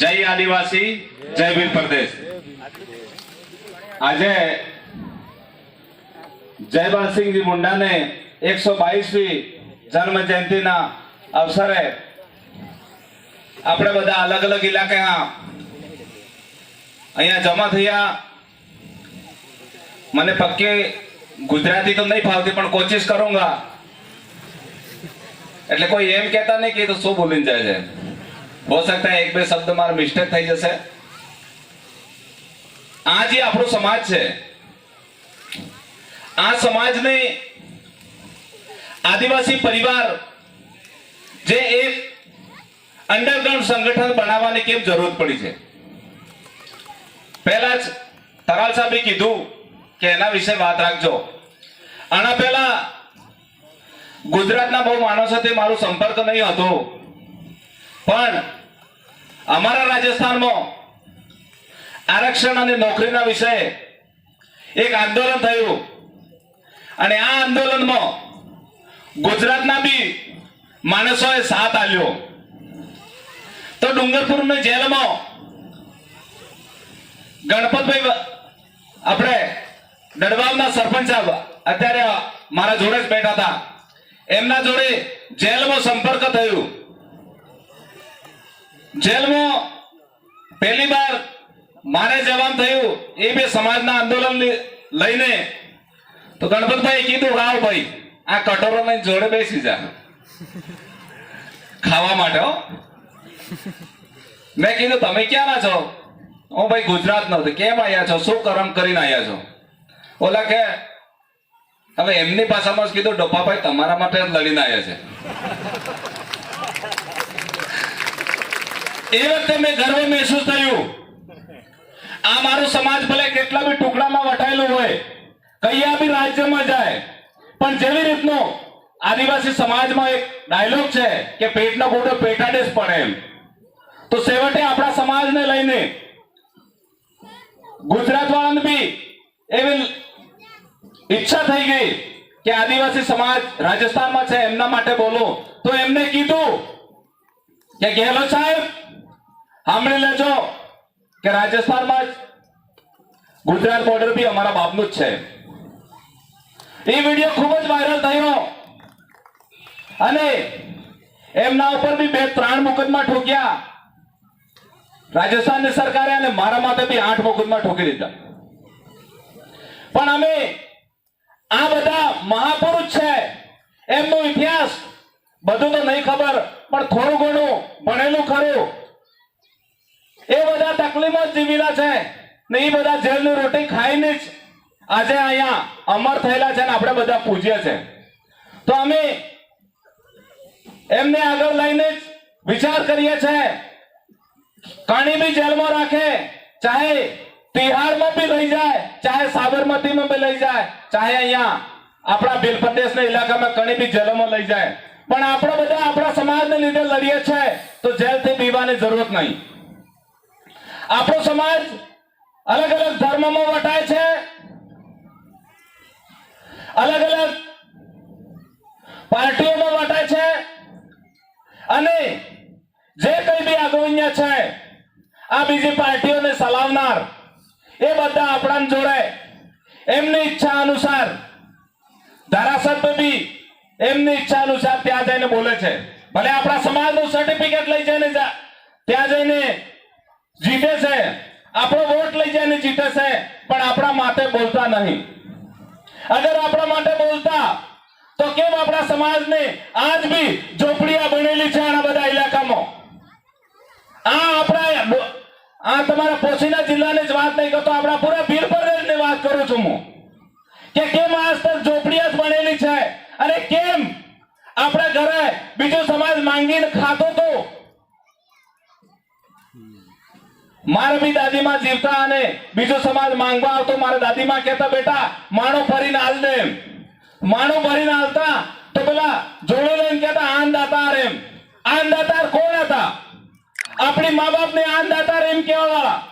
જય આદિવાસી, જય વીર પ્રદેશ. આજે જયબાલસિંહજી મુંડાને એકસો બાવીસમી જન્મ જયંતિના અવસરે આપણે બધા અલગ અલગ ઇલાકા અહીંયા જમા થયા. મને પક્કી ગુજરાતી તો નહીં ફાવતી, પણ કોશિશ કरूंगा એટલે કોઈ એમ કહેતા નહીં કે તો શું બોલીને જાય છે. હો સકતા એક બે શબ્દ મારા મિસ્ટેક થઈ જશે આ જે આપણો સમાજ છે આ સમાજને આદિવાસી પરિવાર જે એક અંડરગ્રાઉન્ડ સંગઠન બનાવવાની કેમ જરૂર પડી છે પહેલા જ તરાલ સાહેબે કીધું કે એના વિશે વાત રાખજો આના પહેલા ગુજરાતના બહુ માણસોથી મારો સંપર્ક નહીં હતો પણ અમારા રાજસ્થાનમાં આરક્ષણ અને નોકરીના વિષયે એક આંદોલન થયું. અને આ આંદોલનમાં ગુજરાતના બી માણસોએ સાથ આપ્યો. તો ડુંગરપુરની જેલમાં ગણપતભાઈ આપણે ડડવાલના સરપંચ સાહેબ અત્યારે મારા જોડે જ બેઠા હતા. એમના જોડે જેલમાં સંપર્ક થયું. જેલમાં પહેલી વાર મારે જવાન થયું એ બે સમાજના આંદોલન લઈને તો ગણપતભાઈ કીધું, રાવ ભાઈ, આ કટોરો લઈને જોડે બેસી જા. ખાવા માટે મેં કીધું, તમે ક્યાંના છો? હું ભાઈ ગુજરાત નો કેમ આવ્યા છો? શું કરમ કરીને આવ્યા છો? ઓલા કે, હવે એમની ભાષામાં જ કીધું, ડોપાભાઈ, તમારા માટે જ લડીને આવ્યા છે. એ વખતે મેં ગર્વ મહેસૂસ થયું. આ મારું સમાજ ભલે કેટલા બી ટુકડામાં વટાયેલો હોય, કયા બી રાજ્યમાં જાય, પણ જેવી રીતનો આદિવાસી સમાજમાં એક ડાયલોગ છે કે પેટનો ગોટો પેટાડે જ પડે એમ. તો છેવટે આપણા સમાજને લઈને ગુજરાત વાળાને બી એવી ઈચ્છા થઈ ગઈ કે આદિવાસી સમાજ રાજસ્થાનમાં છે, એમના માટે બોલો. તો એમને કીધું કે ગેહલોત સાહેબ સાંભળી લેજો કે રાજસ્થાનમાં જ ગુજરાત બોર્ડર બી અમારા બાપનું જ છે. એ વીડિયો ખૂબ જ વાયરલ થયો. અને એમના ઉપર બી બે ત્રણ મુકદમા ઠોક્યા. રાજસ્થાનની સરકારે અને મારા માટે બી આઠ મુકદમા ઠોકી દીધા. પણ અમે આ બધા મહાપુરુષ છે, એમનો ઇતિહાસ બધું તો નહીં ખબર, પણ થોડું ઘણું ભણેલું ખરું. એ બધા તકલીફમાં જીવેલા છે ને એ બધા જેલની રોટી ખાઈને જ આજે અહીંયા અમર થયેલા છે ને આપણે બધા પૂજ્ય છે. તો અમે એમને આગળ લઈને જ વિચાર કરીએ છીએ કાણી બી જેલમાં રાખે, ચાહે તિહારમાં બી લઈ જાય, ચાહે સાબરમતીમાં બી લઈ જાય, ચાહે અહીંયા આપણા ભીલ પ્રદેશના ઇલાકામાં કણી બી જેલોમાં લઈ જાય. પણ આપણે બધા આપણા સમાજને લીધે લડીએ છીએ તો જેલથી પીવાની જરૂરત નહીં. આપણો સમાજ અલગ અલગ ધર્મમાં વટાય છે. અલગ અલગ પાર્ટીઓમાં વટાય છે. અને જે કઈ બી આગવન્ય છે, આ બીજી પાર્ટીઓને સલાવનાર એ બધા આપણા જોડે એમની ઈચ્છા અનુસાર ધારાસભ્ય બી એમની ઈચ્છા અનુસાર ત્યાં જઈને બોલે છે. ભલે આપણા સમાજનું સર્ટિફિકેટ લઈ જઈને ત્યાં જઈને જીતે છે. આપણો વોટ લઈ જઈને જીતે છે, પણ આપણા માટે બોલતા નહીં. અગર આપણા માટે બોલતા, તો કેમ આપણા સમાજને આજ બી ઝોપડીયા બનેલી છે આના બધા ઇલાકામાં આ આપણા આ તમારા પોશીના જિલ્લાની જ વાત નહીં કરતો, આપણા પૂરા ભીર પ્રદેશની વાત કરું છું હું. કે કેમ આજ તક ઝોપડીયા જ બનેલી છે? અને કેમ આપણા ઘરે બીજો સમાજ માંગીને ખાતો તો? મારે બી દાદીમાં જીવતા અને બીજો સમાજ માંગવા આવતો મારા દાદીમાં કહેતા, બેટા, માણો ભરીને હાલ દે એમ. માણો ભરીને હાલતા, તો પેલા જોડે લઈને કહેતા, આનદાતાર એમ. આનદાતાર કોણ હતા? આપણી મા બાપને આનદાતાર એમ કેવા વાળા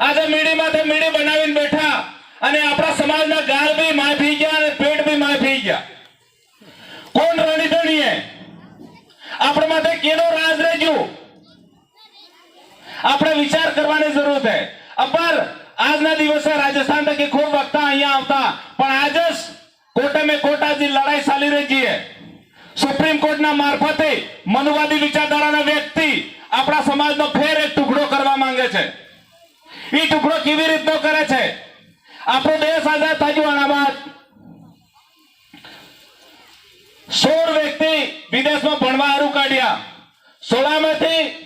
આજે મીડી માથે મીડી બનાવીને બેઠા અને આપણા સમાજના ગાલ બી માફી ગયા અને પેટ બી માફી ગયા. કોણ રણી ધણીએ આપણા માટે કેનો આપણે વિચાર કરવાની જરૂર છે. અપર, આજના દિવસે રાજસ્થાન થકી ખૂબ વખતા અહીંયા આવતા. પણ આજે જ કોર્ટે મેં કોર્ટાજી લડાઈ ચાલી રહી છે. સુપ્રીમ કોર્ટના મારફતે મનુવાદી વિચારધારાના વ્યક્તિ આપણા સમાજનો ફેર એક ટુકડો કરવા માંગે છે. એ ટુકડો કેવી રીતનો કરે છે? આપણો દેશ આઝાદ થયો આના બાદ સોળ વ્યક્તિ વિદેશમાં ભણવા હારું કાઢ્યા. સોળામાંથી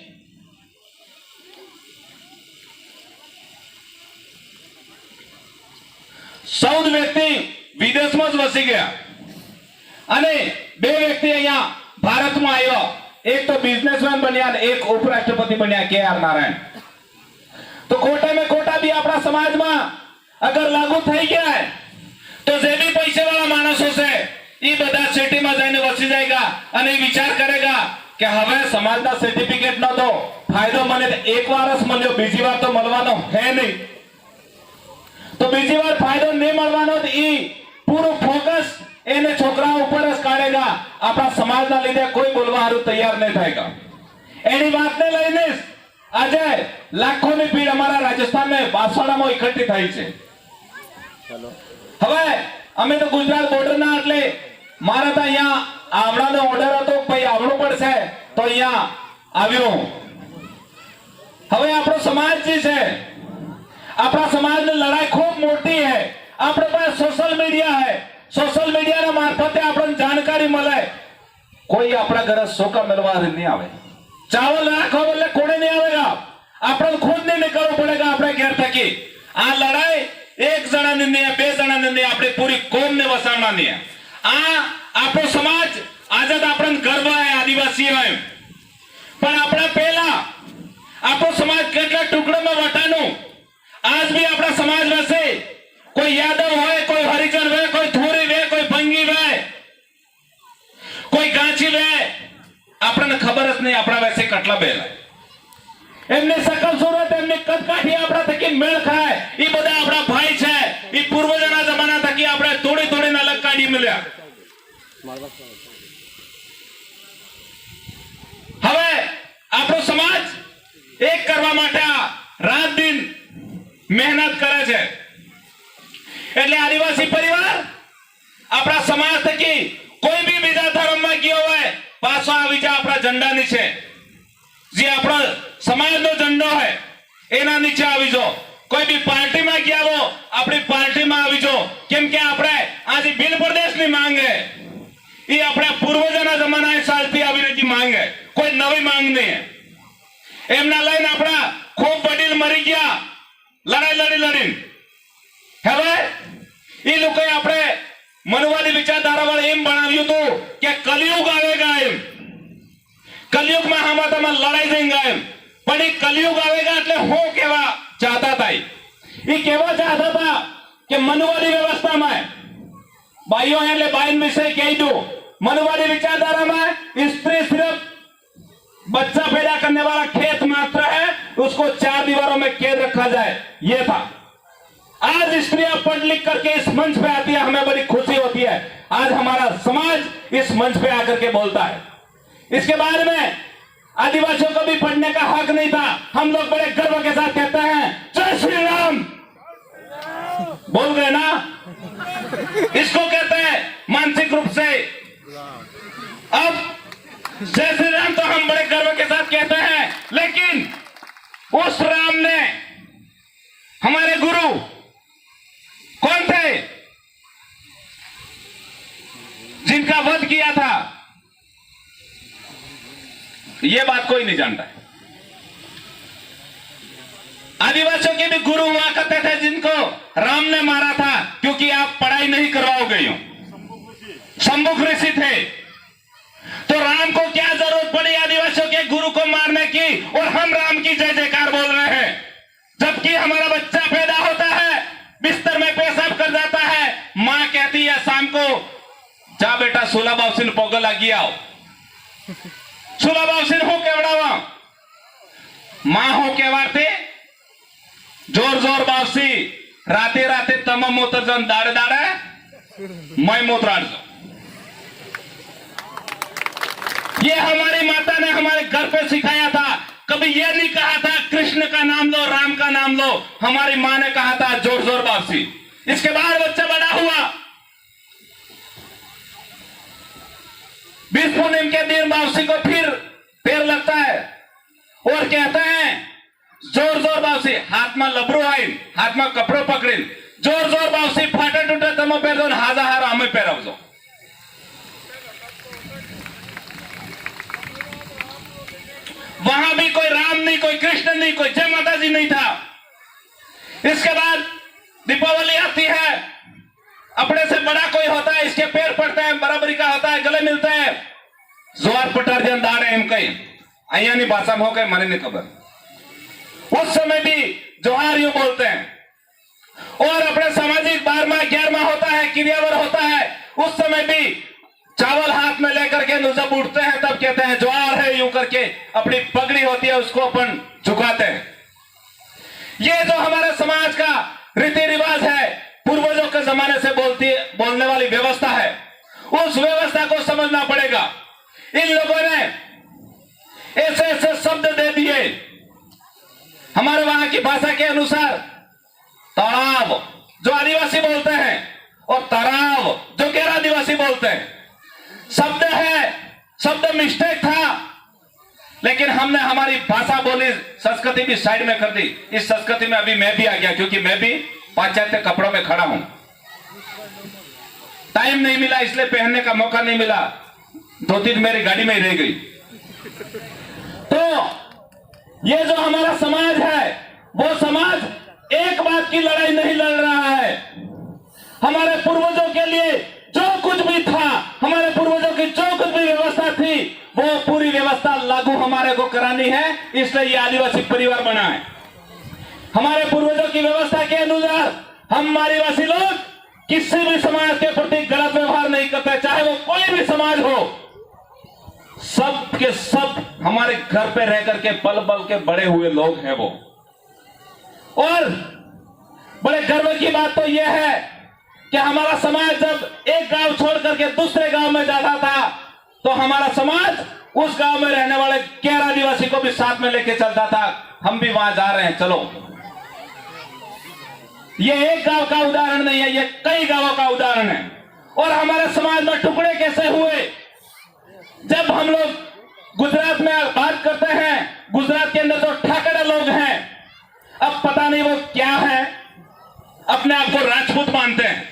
ચૌદ વ્યક્તિ વિદેશમાં જ વસી ગયા. અને બે વ્યક્તિ અહીંયા ભારતમાં આવ્યો. એક તો બિઝનેસમેન બન્યા અને એક ઉપરાષ્ટ્રપતિ બન્યા, કે આર નારાયણ. તો ખોટા મેં ખોટા બી આપણા સમાજમાં અગર લાગુ થઈ ગયા, તો જે બી પૈસાવાળા માણસો છે એ બધા સિટીમાં જઈને વસી જાયગા અને એ વિચાર કરેગા કે હવે સમાજના સર્ટિફિકેટ નો ફાયદો મને એક વાર જ મળ્યો, બીજી વાર તો મળવાનો હે નહીં. તો બીજી વાર ફાયદો નહીં મળવાનો તો ઈ પૂરું ફોકસ એને છોકરા ઉપર જ કાઢેગા આપણા સમાજના લીધે કોઈ બોલવા હારું તૈયાર નહીં થાય એની વાતને લઈને આજે લાખોની ભીડ અમારા રાજસ્થાનને બાસવાડામાં એકઠી થઈ છે. હવે અમે તો ગુજરાત બોર્ડરના એટલે મારા તો અહીંયા આવડાનો ઓર્ડર હતો ભાઈ આવડું પડશે તો અહીંયા આવ્યો હવે આપણો સમાજ જે છે આપણા સમાજની લડાઈ ખૂબ મોટી છે. આપણે પાસે સોશિયલ મીડિયા છે. સોશિયલ મીડિયાના મારફતે આપણને જાણકારી મળે. કોઈ આપણા ઘરે સોકા મેળવા નહીં આવે. ચાવલ રાખો એટલે કોને નહીં આવે આપણે ખુદ નહીં નીકળવું પડેગા આપણે ઘેર થકી. આ લડાઈ એક જણાની નહીં, બે જણાની નહીં, આપણે પૂરી કોમને વસાવવાની. આ આપણો સમાજ આજે આપણને ગર્વ છે, આદિવાસી હોય પણ આપણા પહેલા આપણો સમાજ કેટલા ટુકડામાં વટાનું આજ બી આપણા સમાજ વસે કોઈ યાદવ હોય, કોઈ હરિજન હોય, કોઈ થોરી હોય, કોઈ ભંગી હોય, કોઈ ગાંચી હોય, આપણને ખબર જ નહીં આપણા વેસે કેટલા બેલા એમને સકલ સુરત, એમને કદકાઠી આપણા થકી મેળ ખાય. એ બધા આપણા ભાઈ છે. એ પૂર્વજોના જમાના થકી આપણે થોડી થોડી ના અલગ કાઢી મળ્યા. હવે આપણો સમાજ એક કરવા માટે રાત દિન મહેનત કરે છે. એટલે આદિવાસી પરિવાર આપણા સમાજ થકી કોઈ બી બીજા ધર્મમાં ગયો હોય, પાછો આવી જાય આપણા ઝંડા નીચે જે આપણો સમાજનો ઝંડો હોય, એના નીચે આવી જો કોઈ બી પાર્ટીમાં ગયા હો, આપણી પાર્ટીમાં આવી જો કેમ કે આપણે આજે બિલ પ્રદેશની માંગ એ આપણા પૂર્વજોના જમાના સાલથી આવી રહી માંગ કોઈ નવી માંગ નહીં એમના લઈને આપણા ખૂબ વડીલ મરી ગયા. લડાઈ લડી લડીને હવે એ લોકો આપણે મનુવાદી વિચારધારાવાળા એમ બનાવ્યું હતું કે કલયુગ આવેગા એમ. કલયુગમાં આમાં તમે લડાઈ જઈને એમ. પણ એ કલયુગ આવેગા એટલે હું કેવા ચાહતા હતા એ? કેવા ચાહતા હતા કે મનુવાદી વ્યવસ્થામાં? ભાઈઓ એટલે બાઈન વિશે કહી દઉં. મનુવાદી વિચારધારામાં સ્ત્રી સિર્ફ બચ્ચા પેદા કરને વાળા ખેતમાં उसको चार दीवारों में कैद रखा जाए, ये था। आज स्त्रियाँ पढ़ लिख करके इस मंच पे आती है, हमें बड़ी खुशी होती है। आज हमारा समाज इस मंच पे आकर के बोलता है। इसके बारे में आदिवासियों को भी पढ़ने का हक नहीं था। हम लोग बड़े गर्व के साथ कहते हैं, जय श्री राम। बोल गए ना? इसको कहते हैं मानसिक रूप से। अब जय श्री राम तो हम बड़े गर्व के साथ कहते हैं, लेकिन उस राम ने हमारे गुरु कौन थे? जिनका वध किया था। यह बात कोई नहीं जानता है। आदिवासियों के भी गुरु हुआ करते थे, जिनको राम ने मारा था, क्योंकि आप पढ़ाई नहीं करवाओगे यूँ। शंभुक ऋषि थे तो राम को क्या ज़रूरत पड़ी आदिवासियों के गुरु को मारने की और हम राम की जय जयकार बोल रहे हैं जबकि हमारा बच्चा पैदा होता है, बिस्तर में पेशाब कर जाता है। माँ कहती है, शाम को जा बेटा, सोलह बाउसिन पोगल लगी आओ। सोलह बाउसिन हो केवड़ा माँ हो केवाते ज़ोर ज़ोर बावसी राते राते तमाम मोतर जन दाड़े दाड़े, मैं मोतराड़ जाऊँ। ये हमारी माता ने हमारे घर पे सिखाया था तब ये नहीं कहा था, कृष्ण का नाम लो, राम का नाम लो, हमारी माँ ने कहा था, ज़ोर ज़ोर वापसी इसके बाद बच्चा बड़ा हुआ। बीस पूर्णिम के दिन वापसी को फिर पेड़ लगता है और कहता है, ज़ोर ज़ोर वापसी हाथ में लबरू आईन हाथ में कपड़ो पकड़े। ज़ोर ज़ोर वापसी फाटे टूटे, तमो पेर दो हाजा हारा, हमें पैरव दो। वहाँ भी कोई राम नहीं, कोई कृष्ण नहीं, कोई जय माता जी नहीं था। इसके बाद दीपावली आती है। अपने से बड़ा कोई होता है, इसके पैर पड़ता है, बराबरी का होता है, गले मिलता है। ज़ोर पटार्जन दाड़े एम कई अयानी भाषा में हो गए, मरे नहीं खबर। उस समय भी जोहार यू बोलते हैं। और अपने सामाजिक बारवा ग्यारह होता है, क्रियावर होता है। उस समय भी चावल हाथ में लेकर के जब उठते हैं, तब कहते हैं, ज्वार है, यूँ करके अपनी पगड़ी होती है, उसको अपन झुकाते हैं। ये जो हमारे समाज का रीति रिवाज है, पूर्वजों के जमाने से बोलती बोलने वाली व्यवस्था है, उस व्यवस्था को समझना पड़ेगा। इन लोगों ने ऐसे ऐसे शब्द दे दिए। हमारे वहाँ की भाषा के अनुसार, ताराव, जो आदिवासी बोलते हैं, और तराव, जो गैर आदिवासी बोलते हैं, शब्द है शब्द मिस्टेक था। लेकिन हमने हमारी भाषा बोली, संस्कृति भी साइड में कर दी। इस संस्कृति में अभी मैं भी आ गया, क्योंकि मैं भी पाश्चात्य कपड़ों में खड़ा हूँ। टाइम नहीं मिला, इसलिए पहनने का मौका नहीं मिला। धोती तो मेरी गाड़ी में ही रह गई। तो ये जो हमारा समाज है, वो समाज एक बात की लड़ाई नहीं लड़ रहा है। हमारे पूर्वजों के लिए जो कुछ भी था वो पूरी व्यवस्था लागू हमारे को करानी है, इसलिए आदिवासी परिवार बना है। हमारे पूर्वजों की व्यवस्था के अनुसार हम आदिवासी लोग किसी भी समाज के प्रति गलत व्यवहार नहीं करते, चाहे वो कोई भी समाज हो। सब के सब हमारे घर पे रह करके पल पल के बड़े हुए लोग हैं वो। और बड़े गर्व की बात तो यह है कि हमारा समाज जब एक गाँव छोड़ करके दूसरे गाँव में जाता था तो हमारा समाज उस गाँव में रहने वाले गैर आदिवासी को भी साथ में लेके चलता था। हम भी वहाँ जा रहे हैं, चलो। ये एक गाँव का उदाहरण नहीं है, ये कई गाँवों का उदाहरण है। और हमारे समाज में टुकड़े कैसे हुए? जब हम लोग गुजरात में बात करते हैं, गुजरात के अंदर तो ठाकरे लोग हैं। अब पता नहीं वो क्या है। अपने आप को राजपूत मानते हैं।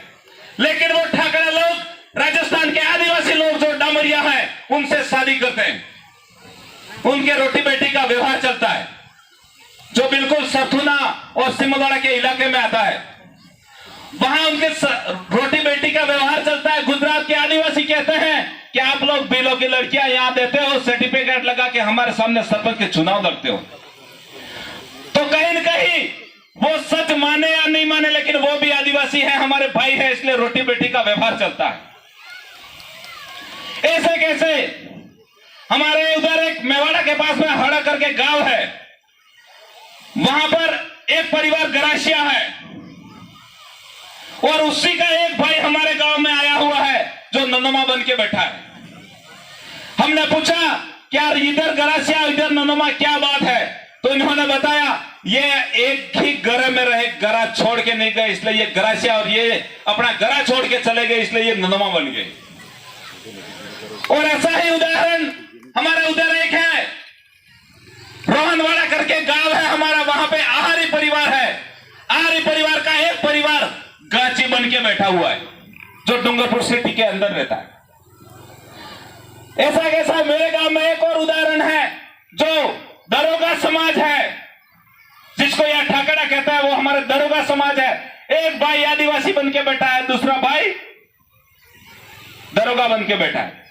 लेकिन वो ठाकरे लोग राजस्थान के आदिवासी जो डामरिया उनसे शादी करते हैं उनके रोटी बेटी का व्यवहार चलता है, जो बिल्कुल सथुना और सिमलवाड़ा के इलाके में आता है। वहाँ उनके रोटी बेटी का व्यवहार चलता है। गुजरात के आदिवासी कहते हैं कि आप लोग बिलो की लड़कियाँ यहाँ देते हो सर्टिफिकेट लगा के हमारे सामने सरपंच के चुनाव लड़ते हो। तो कहीं ना कहीं वो सच माने या नहीं माने, लेकिन वो भी आदिवासी है, हमारे भाई है, इसलिए रोटी बेटी का व्यवहार चलता है। ऐसे कैसे? हमारे उधर एक मेवाड़ा के पास में हड़ा करके गाँव है। वहाँ पर एक परिवार गराशिया है। और उसी का एक भाई हमारे गाँव में आया हुआ है, जो ननमा बन के बैठा है। हमने पूछा, क्या इधर गरासिया इधर ननमा क्या बात है? तो इन्होंने बताया, ये एक ही घर में रहे, गरा छोड़ के नहीं गए, इसलिए ये गरासिया और ये अपना गरा छोड़ के चले गए, इसलिए ये ननमा बन गए। और ऐसा ही उदाहरण हमारा उधर एक है। रोहनवाड़ा करके गाँव है हमारा, वहाँ पे आहारी परिवार है। आहारी परिवार का एक परिवार गाची बन के बैठा हुआ है, जो डूंगरपुर सिटी के अंदर रहता है। ऐसा कैसा मेरे गाँव में एक और उदाहरण है, जो दरोगा समाज है, जिसको यह ठाकरा कहता है, वो हमारे दरोगा समाज है। एक भाई आदिवासी बन के बैठा है, दूसरा भाई दरोगा बन के बैठा है।